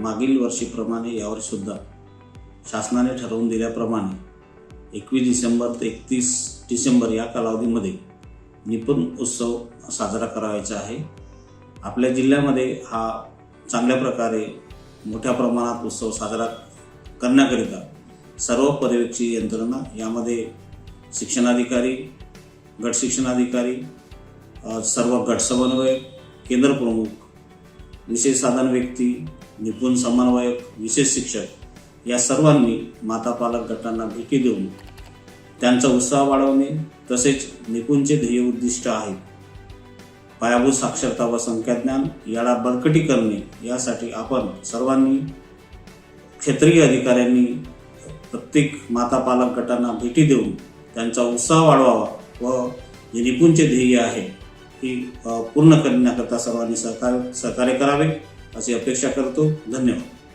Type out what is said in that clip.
मागील वर्षीप्रमाणे यावर्षीसुद्धा शासनाने ठरवून दिल्याप्रमाणे एकवीस डिसेंबर ते एकतीस डिसेंबर या कालावधीमध्ये निपुण उत्सव साजरा करायचा आहे. आपल्या जिल्ह्यामध्ये हा चांगल्या प्रकारे मोठ्या प्रमाणात उत्सव साजरा करण्याकरिता सर्व पर्यवेक्षी यंत्रणा यामध्ये शिक्षणाधिकारी गट शिक्षणाधिकारी सर्व गट समन्वयक केंद्र प्रमुख विशेष साधन व्यक्ती निपुण समन्वयक विशेष शिक्षक या सर्वांनी माता पालक गटांना भेटी देऊन त्यांचा उत्साह वाढवणे तसेच निपुणचे ध्येय उद्दिष्ट आहे. पायाभूत साक्षरता व संख्याज्ञान याला बळकटी करणे यासाठी आपण सर्वांनी क्षेत्रीय अधिकाऱ्यांनी प्रत्येक माता पालक गटांना भेटी देऊन त्यांचा उत्साह वाढवावा व जे निपुणचे ध्येय आहे ही पूर्ण करण्याकरता सर्वांनी सहकार्य सहकार्य करावे. अशी अपेक्षा करतो. धन्यवाद.